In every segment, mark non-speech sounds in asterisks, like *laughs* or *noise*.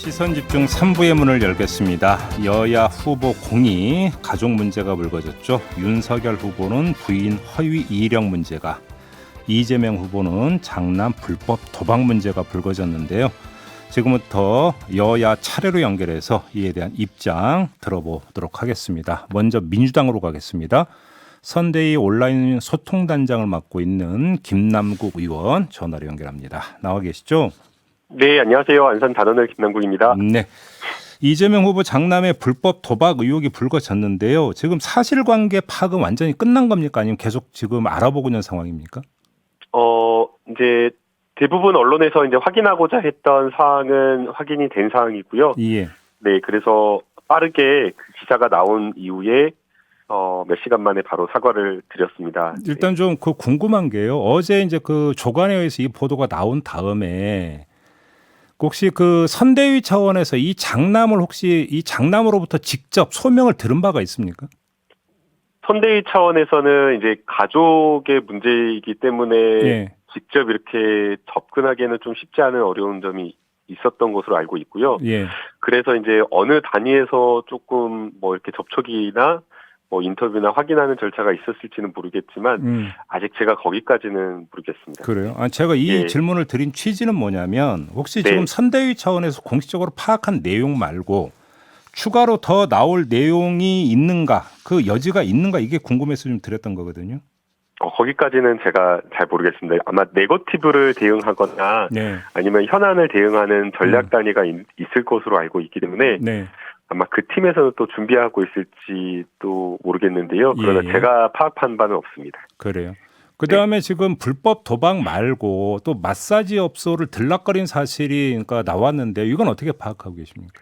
시선 집중 3부의 문을 열겠습니다. 여야 후보 공이 가족 문제가 불거졌죠. 윤석열 후보는 부인 허위 이력 문제가, 이재명 후보는 장남 불법 도박 문제가 불거졌는데요. 지금부터 여야 차례로 연결해서 이에 대한 입장 들어보도록 하겠습니다. 먼저 민주당으로 가겠습니다. 선대위 온라인 소통단장을 맡고 있는 김남국 의원 전화로 연결합니다. 나와 계시죠? 네, 안녕하세요. 안산 단원을 김남국입니다. 네. 이재명 후보 장남의 불법 도박 의혹이 불거졌는데요. 지금 사실관계 파악은 완전히 끝난 겁니까? 아니면 계속 지금 알아보고 있는 상황입니까? 어, 이제 대부분 언론에서 이제 확인하고자 했던 사항은 확인이 된 사항이고요. 예. 네, 그래서 빠르게 그 기사가 나온 이후에 어, 몇 시간 만에 바로 사과를 드렸습니다. 일단 좀 그 궁금한 게요. 어제 이제 그 조간에 의해서 이 보도가 나온 다음에 혹시 그 선대위 차원에서 이 장남을 혹시 이 장남으로부터 직접 소명을 들은 바가 있습니까? 선대위 차원에서는 이제 가족의 문제이기 때문에 예. 직접 이렇게 접근하기에는 좀 쉽지 않은 어려운 점이 있었던 것으로 알고 있고요. 예. 그래서 이제 어느 단위에서 조금 뭐 이렇게 접촉이나 뭐 인터뷰나 확인하는 절차가 있었을지는 모르겠지만 음. 아직 제가 거기까지는 모르겠습니다. 그래요. 아, 제가 이 예. 질문을 드린 취지는 뭐냐면 혹시 네. 지금 선대위 차원에서 공식적으로 파악한 내용 말고 추가로 더 나올 내용이 있는가 그 여지가 있는가 이게 궁금해서 좀 드렸던 거거든요. 어, 거기까지는 제가 잘 모르겠습니다. 아마 네거티브를 대응하거나 네, 아니면 현안을 대응하는 전략 단위가 있, 을 것으로 알고 있기 때문에 네, 아마 그 팀에서는 또 준비하고 있을지도 모르겠는데요. 그러나 예, 예. 제가 파악한 바는 없습니다. 그래요. 그 다음에 지금 불법 도박 말고 또 마사지 업소를 들락거린 사실이 그러니까 나왔는데 이건 어떻게 파악하고 계십니까?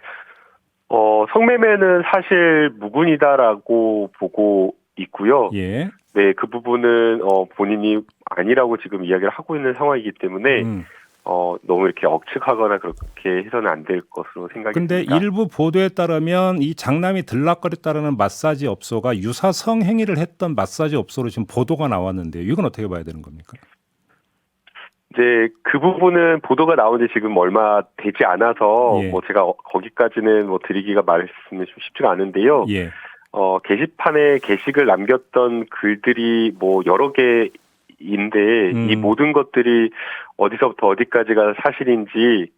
어, 성매매는 사실 무근이다라고 보고 있고요. 예. 네, 그 부분은 어, 본인이 아니라고 지금 이야기를 하고 있는 상황이기 때문에 음. 어, 너무 이렇게 억측하거나 그렇게 해서는 안 될 것으로 생각이 근데 듭니다. 일부 보도에 따르면 이 장남이 들락거렸다라는 마사지 업소가 유사 성 행위를 했던 마사지 업소로 지금 보도가 나왔는데요. 이건 어떻게 봐야 되는 겁니까? 이제 그 부분은 보도가 나온 지 지금 얼마 되지 않아서 예. 뭐 제가 어- 거기까지는 뭐 드리기가 말씀이 좀 쉽지가 않은데요. 예. 어, 게시판에 게시글 남겼던 글들이 뭐 여러 개 인데 음. 이 모든 것들이 어디서부터 어디까지가 사실인지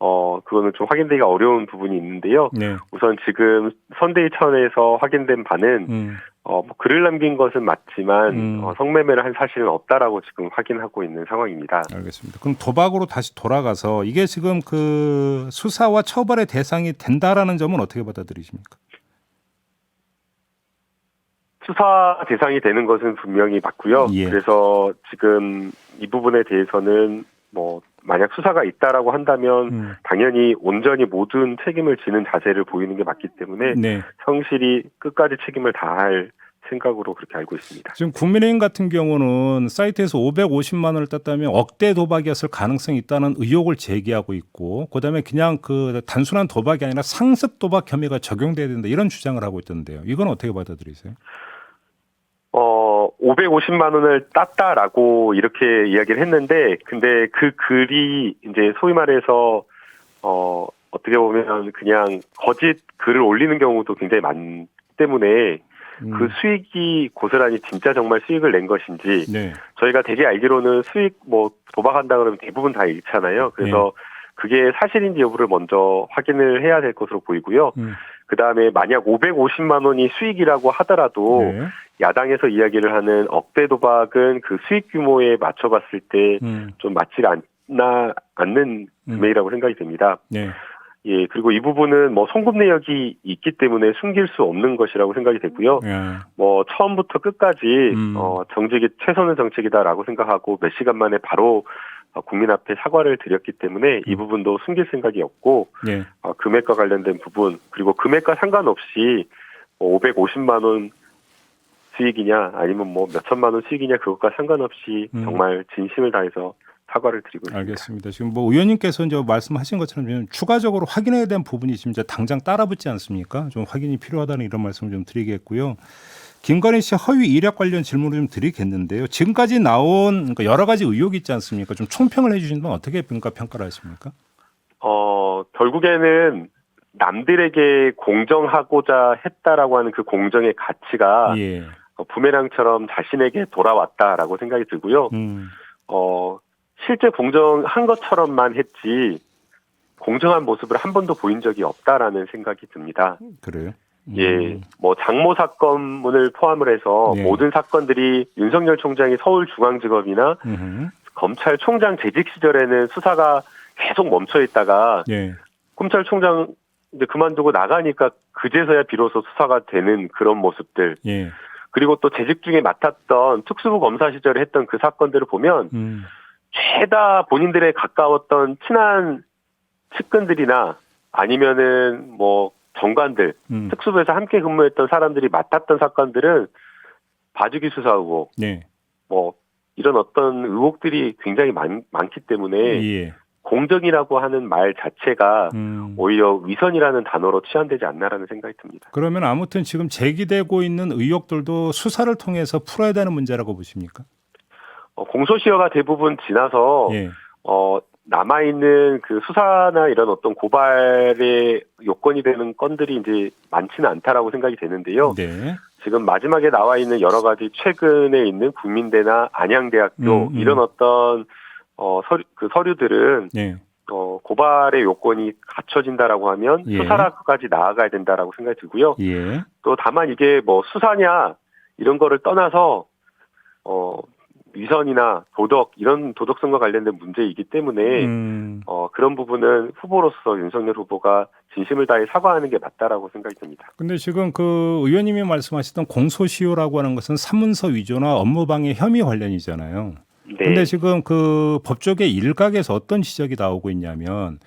어, 그거는 좀 확인되기가 어려운 부분이 있는데요. 네. 우선 지금 선대위 차원에서 확인된 바는 음. 어, 뭐 글을 남긴 것은 맞지만 음. 어, 성매매를 한 사실은 없다라고 지금 확인하고 있는 상황입니다. 알겠습니다. 그럼 도박으로 다시 돌아가서 이게 지금 그 수사와 처벌의 대상이 된다라는 점은 어떻게 받아들이십니까? 수사 대상이 되는 것은 분명히 맞고요. 예. 그래서 지금 이 부분에 대해서는 뭐 만약 수사가 있다라고 한다면 음. 당연히 온전히 모든 책임을 지는 자세를 보이는 게 맞기 때문에 네. 성실히 끝까지 책임을 다할 생각으로 그렇게 알고 있습니다. 지금 국민의힘 같은 경우는 사이트에서 550만 원을 땄다면 억대 도박이었을 가능성이 있다는 의혹을 제기하고 있고 그다음에 그냥 그 단순한 도박이 아니라 상습 도박 혐의가 적용돼야 된다 이런 주장을 하고 있던데요. 이건 어떻게 받아들이세요? 어, 550만 원을 땄다라고 이렇게 이야기를 했는데, 근데 그 글이 이제 소위 말해서, 어, 어떻게 보면 그냥 거짓 글을 올리는 경우도 굉장히 많기 때문에 음. 그 수익이 고스란히 진짜 정말 수익을 낸 것인지, 네. 저희가 되게 알기로는 수익 뭐 도박한다 그러면 대부분 다 잃잖아요. 그래서 그게 사실인지 여부를 먼저 확인을 해야 될 것으로 보이고요. 음. 그 다음에 만약 550만 원이 수익이라고 하더라도 네. 야당에서 이야기를 하는 억대 도박은 그 수익 규모에 맞춰봤을 때좀 음. 맞지 않나 않는 음. 금액이라고 생각이 됩니다. 네. 예 그리고 이 부분은 뭐 송금 내역이 있기 때문에 숨길 수 없는 것이라고 생각이 되고요. 야. 뭐 처음부터 끝까지 음. 어 정책이 최선의 정책이다라고 생각하고 몇 시간 만에 바로 어, 국민 앞에 사과를 드렸기 때문에 이 음. 부분도 숨길 생각이 없고 네. 어, 금액과 관련된 부분 그리고 금액과 상관없이 뭐 550만 원 수익이냐 아니면 뭐 몇천만 원 수익이냐 그것과 상관없이 음. 정말 진심을 다해서 사과를 드리고 있습니다. 알겠습니다. 지금 뭐 의원님께서 이제 말씀하신 것처럼 좀 추가적으로 확인해야 되는 부분이 지금 이제 당장 따라붙지 않습니까? 좀 확인이 필요하다는 이런 말씀을 좀 드리겠고요. 김건희 씨 허위 이력 관련 질문을 좀 드리겠는데요. 지금까지 나온 그러니까 여러 가지 의혹이 있지 않습니까? 좀 총평을 해주신다면 어떻게 평가 평가를 하십니까? 어 결국에는 남들에게 공정하고자 했다라고 하는 그 공정의 가치가 예. 어, 부메랑처럼 자신에게 돌아왔다라고 생각이 들고요. 음. 어, 실제 공정한 것처럼만 했지 공정한 모습을 한 번도 보인 적이 없다라는 생각이 듭니다. 그래요. 음. 예, 뭐 장모 사건을 포함을 해서 네. 모든 사건들이 윤석열 총장이 서울중앙지검이나 음흠. 검찰총장 재직 시절에는 수사가 계속 멈춰 있다가 예. 검찰총장 이제 그만두고 나가니까 그제서야 비로소 수사가 되는 그런 모습들 예. 그리고 또 재직 중에 맡았던 특수부 검사 시절에 했던 그 사건들을 보면 음. 죄다 본인들의 가까웠던 친한 측근들이나 아니면은 뭐 정관들 음. 특수부에서 함께 근무했던 사람들이 맡았던 사건들은 봐주기 수사 의혹 네. 뭐 이런 어떤 의혹들이 굉장히 많, 많기 때문에 예. 공정이라고 하는 말 자체가 음. 오히려 위선이라는 단어로 치환되지 않나라는 생각이 듭니다. 그러면 아무튼 지금 제기되고 있는 의혹들도 수사를 통해서 풀어야 되는 문제라고 보십니까? 어, 공소시효가 대부분 지나서 예. 어, 남아 있는 그 수사나 이런 어떤 고발의 요건이 되는 건들이 이제 많지는 않다라고 생각이 되는데요. 네. 지금 마지막에 나와 있는 여러 가지 최근에 있는 국민대나 안양대학교 음, 음. 이런 어떤 어, 서류, 그 서류들은 예. 어, 고발의 요건이 갖춰진다라고 하면 예. 수사라까지 나아가야 된다라고 생각이 들고요. 예. 또 다만 이게 뭐 수사냐 이런 거를 떠나서 어 위선이나 도덕 이런 도덕성과 관련된 문제이기 때문에 음. 어 그런 부분은 후보로서 윤석열 후보가 진심을 다해 사과하는 게 맞다라고 생각이 듭니다. 근데 지금 그 의원님이 말씀하셨던 공소시효라고 하는 것은 사문서 위조나 업무방해 혐의 관련이잖아요. 네. 근데 지금 그 법조계 일각에서 어떤 지적이 나오고 있냐면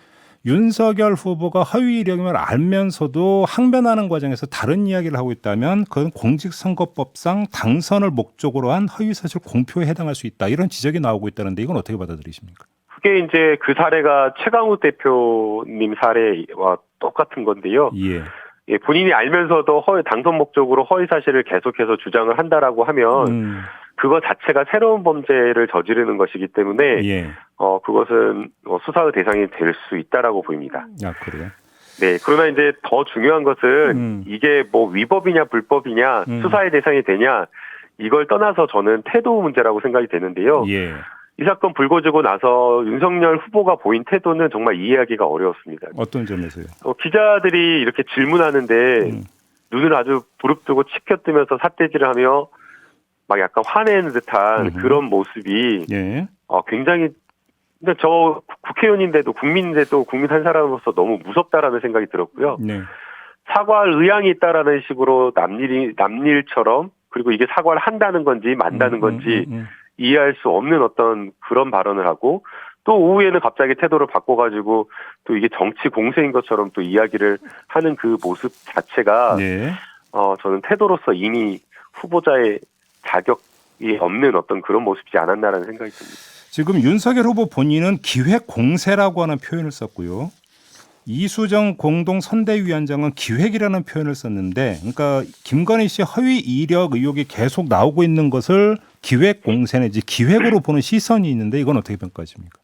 윤석열 후보가 허위 이력임을 알면서도 항변하는 과정에서 다른 이야기를 하고 있다면 그건 공직선거법상 당선을 목적으로 한 허위 사실 공표에 해당할 수 있다 이런 지적이 나오고 있다는데 이건 어떻게 받아들이십니까? 그게 이제 그 사례가 최강욱 대표님 사례와 똑같은 건데요. 예. 예, 본인이 알면서도 허위 당선 목적으로 허위 사실을 계속해서 주장을 한다라고 하면 음, 그거 자체가 새로운 범죄를 저지르는 것이기 때문에 예. 어 그것은 어, 수사의 대상이 될 수 있다라고 보입니다. 아 그래요. 네, 그러나 이제 더 중요한 것은 음. 이게 뭐 위법이냐 불법이냐 음. 수사의 대상이 되냐 이걸 떠나서 저는 태도 문제라고 생각이 되는데요. 예. 이 사건 불거지고 나서 윤석열 후보가 보인 태도는 정말 이해하기가 어려웠습니다. 어떤 점에서요? 어, 기자들이 이렇게 질문하는데 음. 눈을 아주 부릅뜨고 치켜뜨면서 삿대질을 하며 막 약간 화내는 듯한 음흠. 그런 모습이 예. 어, 굉장히 근데 저 국회의원인데도 국민인데도 국민 한 사람으로서 너무 무섭다라는 생각이 들었고요. 네. 사과할 의향이 있다라는 식으로 남일이 남일처럼 그리고 이게 사과를 한다는 건지 만다는 음, 건지 음, 음, 이해할 수 없는 어떤 그런 발언을 하고 또 오후에는 갑자기 태도를 바꿔가지고 또 이게 정치 공세인 것처럼 또 이야기를 하는 그 모습 자체가 음. 네. 어 저는 태도로서 이미 후보자의 자격이 없는 어떤 그런 모습이지 않았나라는 생각이 듭니다. 지금 윤석열 후보 본인은 기획 공세라고 하는 표현을 썼고요. 이수정 공동 선대위원장은 기획이라는 표현을 썼는데, 그러니까 김건희 씨 허위 이력 의혹이 계속 나오고 있는 것을 기획 공세 내지 기획으로 보는 시선이 있는데 이건 어떻게 평가하십니까?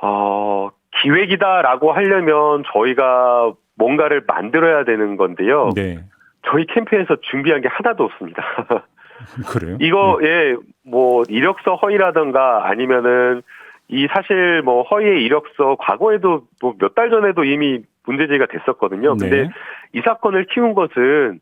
어 기획이다라고 하려면 저희가 뭔가를 만들어야 되는 건데요. 네, 저희 캠프에서 준비한 게 하나도 없습니다. *laughs* 그래요. 이거 예뭐 이력서 허위라든가 아니면은 이 사실 뭐 허위의 이력서 과거에도 뭐 몇 달 전에도 이미 문제 제기가 됐었거든요. 근데 네. 이 사건을 키운 것은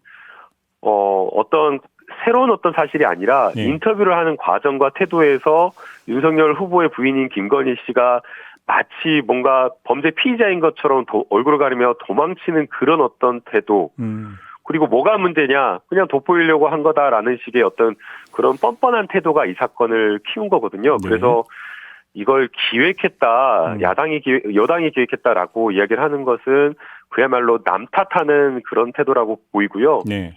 어 어떤 새로운 어떤 사실이 아니라 네. 인터뷰를 하는 과정과 태도에서 윤석열 후보의 부인인 김건희 씨가 마치 뭔가 범죄 피의자인 것처럼 도- 얼굴을 가리며 도망치는 그런 어떤 태도 음, 그리고 뭐가 문제냐 그냥 돋보이려고 한 거다라는 식의 어떤 그런 뻔뻔한 태도가 이 사건을 키운 거거든요. 네. 그래서 이걸 기획했다, 음. 야당이 기획, 여당이 기획했다라고 이야기를 하는 것은 그야말로 남 탓하는 그런 태도라고 보이고요. 네,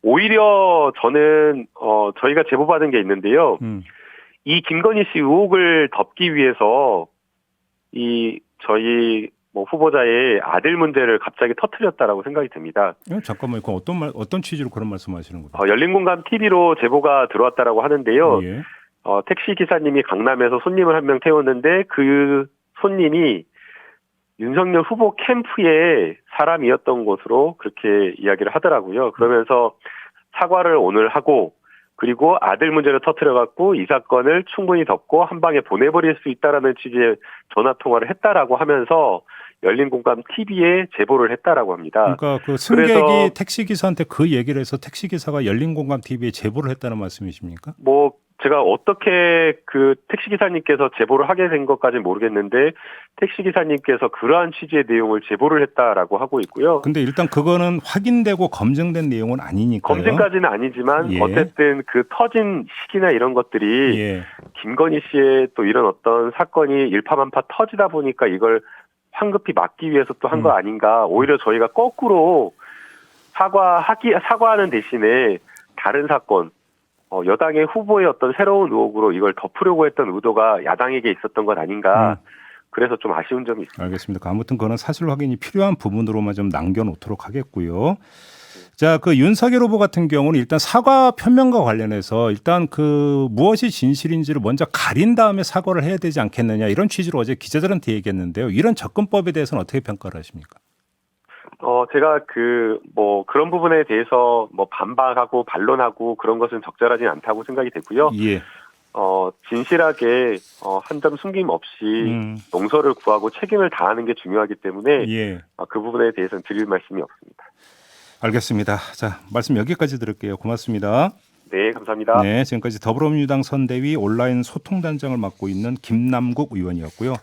오히려 저는 어 저희가 제보받은 게 있는데요. 음, 이 김건희 씨 의혹을 덮기 위해서 이 저희 뭐 후보자의 아들 문제를 갑자기 터트렸다라고 생각이 듭니다. 어, 잠깐만요. 그럼 어떤 말, 어떤 취지로 그런 말씀하시는 거예요? 어, 열린공감 TV로 제보가 들어왔다라고 하는데요. 예, 어, 택시 기사님이 강남에서 손님을 한 명 태웠는데 그 손님이 윤석열 후보 캠프의 사람이었던 것으로 그렇게 이야기를 하더라고요. 그러면서 사과를 오늘 하고 그리고 아들 문제를 터트려 갖고 이 사건을 충분히 덮고 한 방에 보내버릴 수 있다라는 취지의 전화 통화를 했다라고 하면서 열린 공감 TV에 제보를 했다라고 합니다. 그러니까 그 승객이 택시 기사한테 그 얘기를 해서 택시 기사가 열린 공감 TV에 제보를 했다는 말씀이십니까? 뭐 제가 어떻게 그 택시 기사님께서 제보를 하게 된 것까지는 모르겠는데 택시 기사님께서 그러한 취지의 내용을 제보를 했다라고 하고 있고요. 근데 일단 그거는 확인되고 검증된 내용은 아니니까요. 검증까지는 아니지만 예. 어쨌든 그 터진 시기나 이런 것들이 예. 김건희 씨의 또 이런 어떤 사건이 일파만파 터지다 보니까 이걸 황급히 막기 위해서 또 한거 음. 아닌가. 오히려 저희가 거꾸로 사과하기 사과하는 대신에 다른 사건 어, 여당의 후보의 어떤 새로운 의혹으로 이걸 덮으려고 했던 의도가 야당에게 있었던 것 아닌가. 음. 그래서 좀 아쉬운 점이 있습니다. 알겠습니다. 아무튼 그거는 사실 확인이 필요한 부분으로만 좀 남겨놓도록 하겠고요. 자, 그 윤석열 후보 같은 경우는 일단 사과 표명과 관련해서 일단 그 무엇이 진실인지를 먼저 가린 다음에 사과를 해야 되지 않겠느냐 이런 취지로 어제 기자들한테 얘기했는데요. 이런 접근법에 대해서는 어떻게 평가를 하십니까? 어, 제가 그, 뭐, 그런 부분에 대해서 뭐 반박하고 반론하고 그런 것은 적절하진 않다고 생각이 되고요. 예. 어, 진실하게, 어, 한 점 숨김 없이 음, 용서를 구하고 책임을 다하는 게 중요하기 때문에 예. 어, 그 부분에 대해서는 드릴 말씀이 없습니다. 알겠습니다. 자, 말씀 여기까지 들을게요. 고맙습니다. 네, 감사합니다. 네, 지금까지 더불어민주당 선대위 온라인 소통단장을 맡고 있는 김남국 의원이었고요.